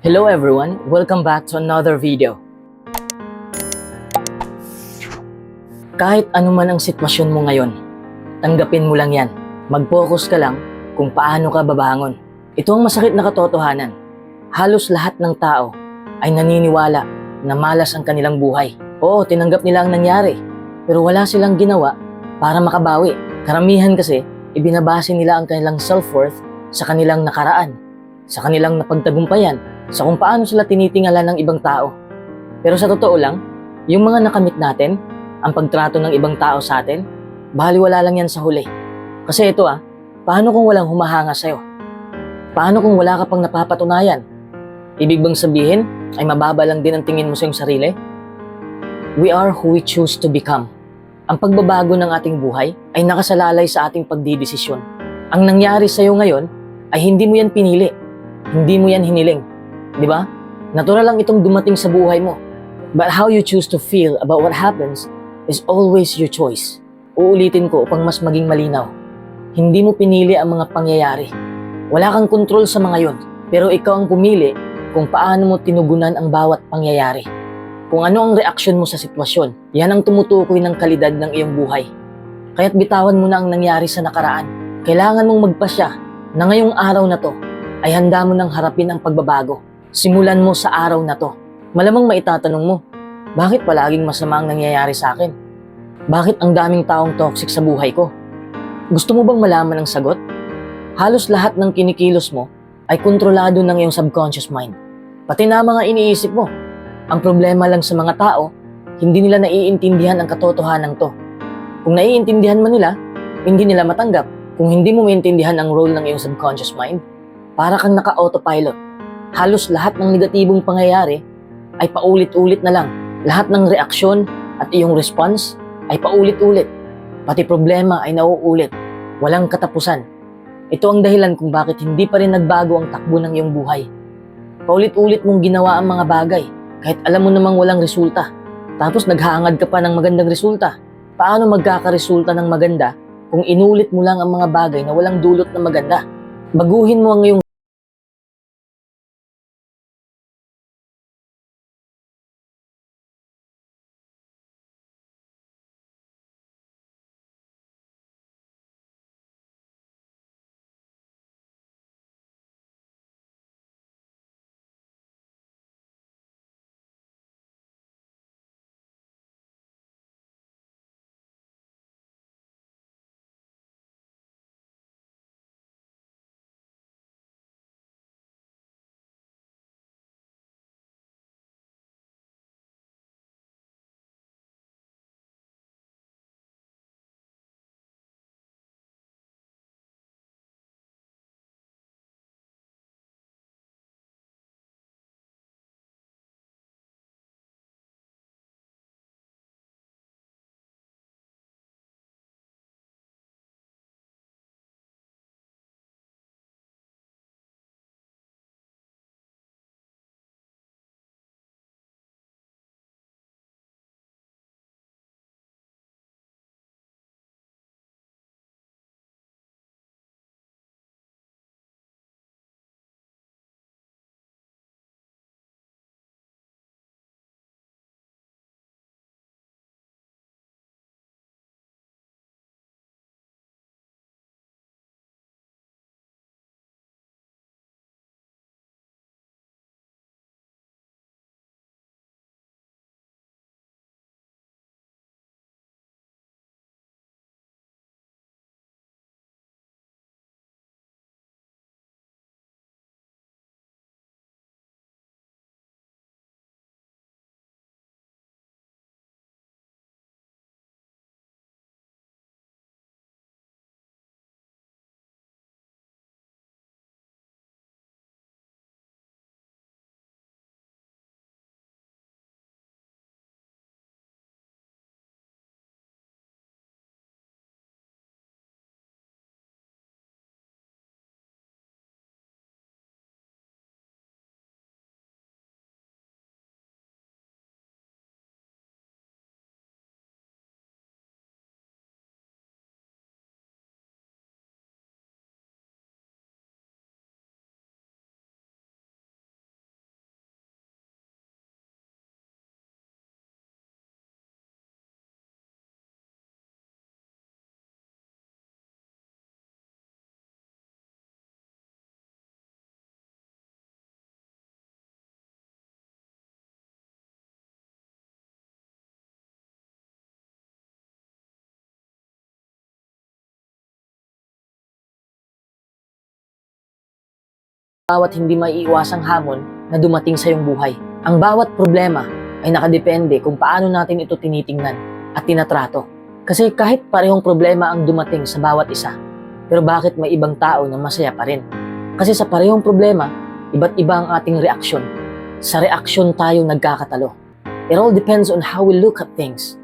Hello everyone, welcome back to another video. Kahit ano man ang sitwasyon mo ngayon, tanggapin mo lang yan. Mag-focus ka lang kung paano ka babangon. Ito ang masakit na katotohanan. Halos lahat ng tao ay naniniwala na malas ang kanilang buhay. Oo, tinanggap nila ang nangyari, pero wala silang ginawa para makabawi. Karamihan kasi, ibinabase nila ang kanilang self-worth sa kanilang nakaraan, sa kanilang napagtagumpayan, sa kung paano sila tinitingala ng ibang tao. Pero sa totoo lang, yung mga nakamit natin, ang pagtrato ng ibang tao sa atin, baliwala lang yan sa huli. Kasi ito ah, paano kung walang humahanga sa'yo? Paano kung wala ka pang napapatunayan? Ibig bang sabihin ay mababa lang din ang tingin mo sa iyong sarili? We are who we choose to become. Ang pagbabago ng ating buhay ay nakasalalay sa ating pagdidesisyon. Ang nangyari sa iyo ngayon ay hindi mo yan pinili. Hindi mo yan hiniling. Di ba? Natural lang itong dumating sa buhay mo. But how you choose to feel about what happens is always your choice. Uulitin ko upang mas maging malinaw. Hindi mo pinili ang mga pangyayari. Wala kang kontrol sa mga yon. Pero ikaw ang pumili kung paano mo tinugunan ang bawat pangyayari. Kung ano ang reaksyon mo sa sitwasyon, yan ang tumutukoy ng kalidad ng iyong buhay. Kaya't bitawan mo na ang nangyari sa nakaraan. Kailangan mong magpasya na ngayong araw na to ay handa mo nang harapin ang pagbabago. Simulan mo sa araw na to. Malamang maitatanong mo, bakit palaging masama ang nangyayari sa akin? Bakit ang daming taong toxic sa buhay ko? Gusto mo bang malaman ang sagot? Halos lahat ng kinikilos mo ay kontrolado ng iyong subconscious mind. Pati na mga iniisip mo. Ang problema lang sa mga tao, hindi nila naiintindihan ang katotohanan to. Kung naiintindihan man nila, hindi nila matanggap. Kung hindi mo maintindihan ang role ng iyong subconscious mind, para kang naka-autopilot. Halos lahat ng negatibong pangyayari ay paulit-ulit na lang. Lahat ng reaksyon at iyong response ay paulit-ulit. Pati problema ay nauulit. Walang katapusan. Ito ang dahilan kung bakit hindi pa rin nagbago ang takbo ng iyong buhay. Paulit-ulit mong ginawa ang mga bagay kahit alam mo namang walang resulta. Tapos naghahangad ka pa ng magandang resulta. Paano magkakaresulta ng maganda kung inulit mo lang ang mga bagay na walang dulot na maganda? Baguhin mo ang iyong bawat hindi maiiwasang hamon na dumating sa iyong buhay. Ang bawat problema ay nakadepende kung paano natin ito tinitingnan at tinatrato. Kasi kahit parehong problema ang dumating sa bawat isa, pero bakit may ibang tao na masaya pa rin? Kasi sa parehong problema, iba't iba ang ating reaksyon. Sa reaksyon tayo nagkakatalo. It all depends on how we look at things.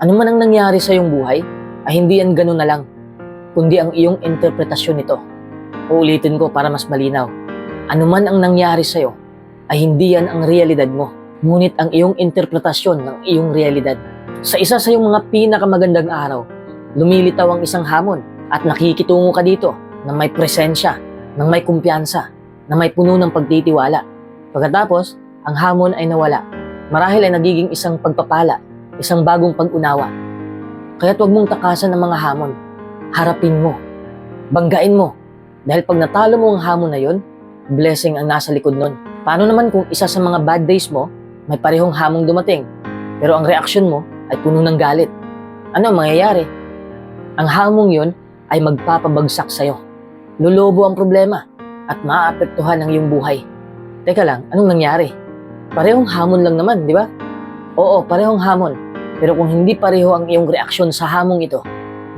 Ano man ang nangyari sa iyong buhay, ay hindi yan ganun na lang, kundi ang iyong interpretasyon nito. Uulitin ko para mas malinaw. Ano man ang nangyari sa iyo, ay hindi yan ang realidad mo, ngunit ang iyong interpretasyon ng iyong realidad. Sa isa sa iyong mga pinakamagandang araw, lumilitaw ang isang hamon at nakikitungo ka dito na may presensya, ng may kumpiyansa, na may puno ng pagtitiwala. Pagkatapos, ang hamon ay nawala. Marahil ay nagiging isang pagpapala, isang bagong pag-unawa. Kaya't huwag mong takasan ng mga hamon. Harapin mo. Banggain mo. Dahil pag natalo mo ang hamon na yon, blessing ang nasa likod nun. Paano naman kung isa sa mga bad days mo, may parehong hamong dumating, pero ang reaksyon mo ay puno ng galit? Ano ang mangyayari? Ang hamong yon ay magpapabagsak sa'yo. Lulobo ang problema at maaapektuhan ang iyong buhay. Teka lang, anong nangyari? Parehong hamon lang naman, di ba? Oo, parehong hamon. Pero kung hindi pareho ang iyong reaksyon sa hamong ito,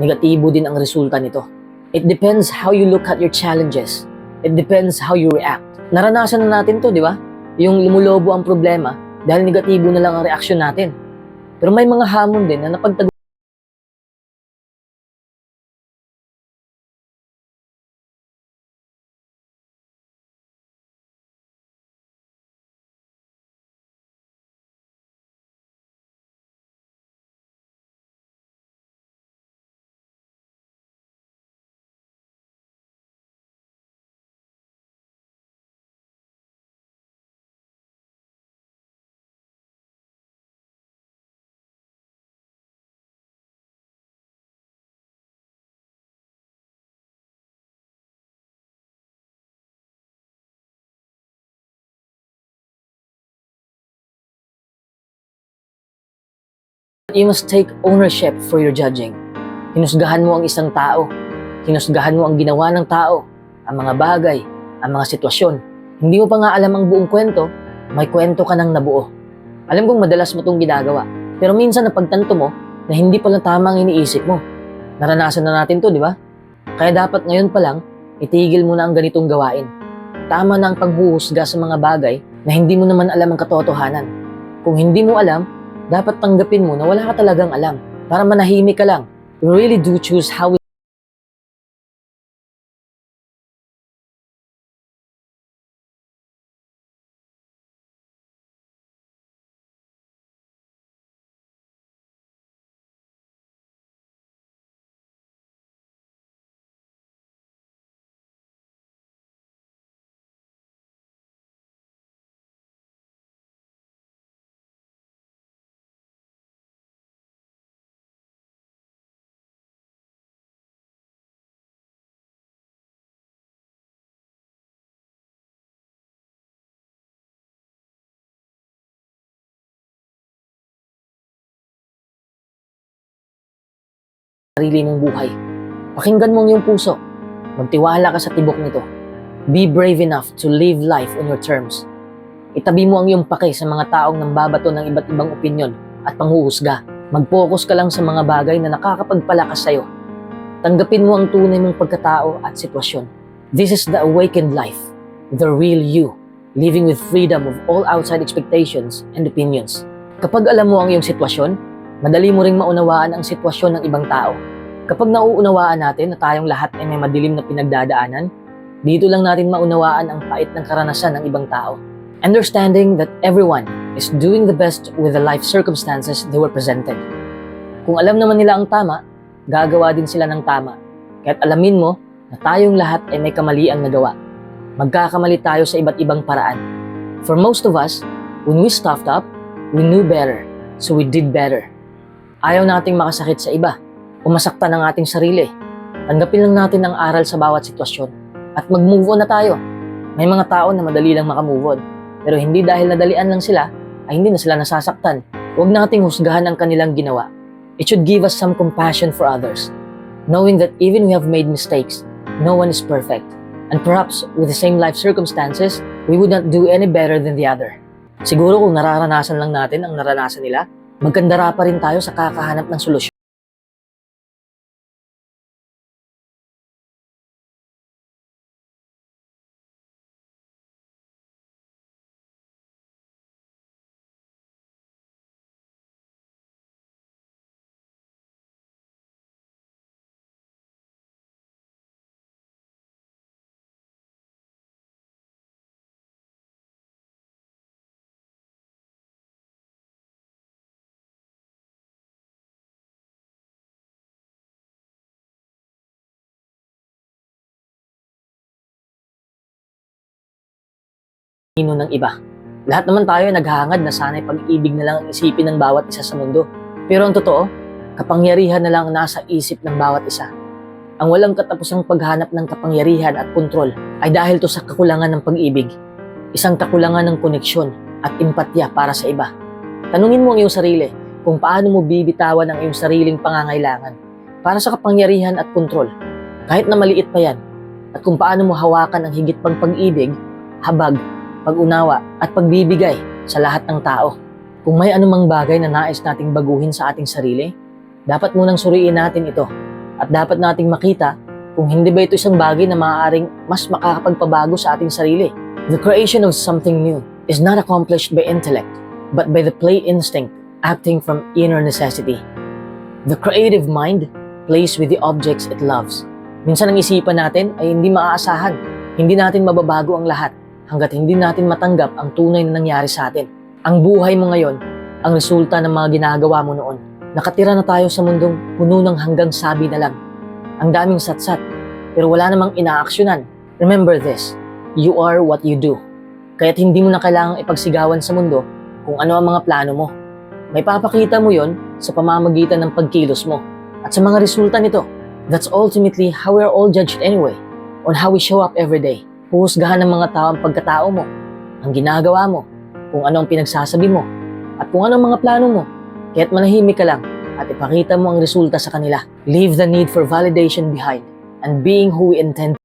negatibo din ang resulta nito. It depends how you look at your challenges. It depends how you react. Naranasan na natin to, di ba? Yung lumulobo ang problema dahil negatibo na lang ang reaksyon natin. Pero may mga hamon din na napagtag You must take ownership for your judging. Hinusgahan mo ang isang tao. Hinusgahan mo ang ginawa ng tao, ang mga bagay, ang mga sitwasyon. Hindi mo pa nga alam ang buong kwento, may kwento ka nang nabuo. Alam kong madalas mo itong ginagawa, pero minsan napagtanto mo na hindi pala tama ang iniisip mo. Naranasan na natin to, di ba? Kaya dapat ngayon pa lang, itigil mo na ang ganitong gawain. Tama na ang paghuhusga sa mga bagay na hindi mo naman alam ang katotohanan. Kung hindi mo alam, dapat tanggapin mo na wala ka talagang alam para manahimik ka lang. We really do choose how sarili mong buhay. Pakinggan mo ang iyong puso. Magtiwala ka sa tibok nito. Be brave enough to live life on your terms. Itabi mo ang iyong pake sa mga taong nambabato ng iba't ibang opinyon at panghuhusga. Mag-focus ka lang sa mga bagay na nakakapagpalakas sa'yo. Tanggapin mo ang tunay mong pagkatao at sitwasyon. This is the awakened life, the real you, living with freedom of all outside expectations and opinions. Kapag alam mo ang iyong sitwasyon, madali mo ring maunawaan ang sitwasyon ng ibang tao. Kapag nauunawaan natin na tayong lahat ay may madilim na pinagdadaanan, dito lang natin maunawaan ang pait ng karanasan ng ibang tao. Understanding that everyone is doing the best with the life circumstances they were presented. Kung alam naman nila ang tama, gagawa din sila ng tama. Kaya't alamin mo na tayong lahat ay may kamaliang nagawa. Magkakamali tayo sa iba't ibang paraan. For most of us, when we stuffed up, we knew better, so we did better. Ayaw nating makasakit sa iba o masaktan ang ating sarili. Tanggapin lang natin ang aral sa bawat sitwasyon at mag-move on na tayo. May mga tao na madali lang makamove on, pero hindi dahil nadalian lang sila, ay hindi na sila nasasaktan. Huwag nating husgahan ang kanilang ginawa. It should give us some compassion for others, knowing that even we have made mistakes, no one is perfect. And perhaps with the same life circumstances, we would not do any better than the other. Siguro kung nararanasan lang natin ang naranasan nila, magkandara pa rin tayo sa kakahanap ng solusyon. Hino ng iba. Lahat naman tayo ay naghahangad na sana'y pag-ibig na lang ang isipin ng bawat isa sa mundo. Pero ang totoo, kapangyarihan na lang ang nasa isip ng bawat isa. Ang walang katapusang paghanap ng kapangyarihan at kontrol ay dahil to sa kakulangan ng pag-ibig, isang kakulangan ng koneksyon at empatya para sa iba. Tanungin mo ang iyong sarili kung paano mo bibitawan ang iyong sariling pangangailangan para sa kapangyarihan at kontrol, kahit na maliit pa yan, at kung paano mo hawakan ang higit pang pag-ibig, habag, pag-unawa at pagbibigay sa lahat ng tao. Kung may anumang bagay na nais nating baguhin sa ating sarili, dapat munang suriin natin ito at dapat nating makita kung hindi ba ito isang bagay na maaaring mas makakapagpabago sa ating sarili. The creation of something new is not accomplished by intellect, but by the play instinct acting from inner necessity. The creative mind plays with the objects it loves. Minsan ang isipan natin ay hindi maaasahan. Hindi natin mababago ang lahat hanggat hindi natin matanggap ang tunay na nangyari sa atin. Ang buhay mo ngayon, ang resulta ng mga ginagawa mo noon. Nakatira na tayo sa mundong puno ng hanggang sabi na lang. Ang daming satsat, pero wala namang inaaksyonan. Remember this, you are what you do. Kaya't hindi mo na kailangang ipagsigawan sa mundo kung ano ang mga plano mo. May papakita mo yon sa pamamagitan ng pagkilos mo at sa mga resulta nito. That's ultimately how we're all judged anyway, on how we show up every day. Huhusgahan ng mga tao ang pagkatao mo, ang ginagawa mo, kung ano ang pinagsasabi mo, at kung ano ang mga plano mo. Kaya't manahimik ka lang at ipakita mo ang resulta sa kanila. Leave the need for validation behind and being who we intend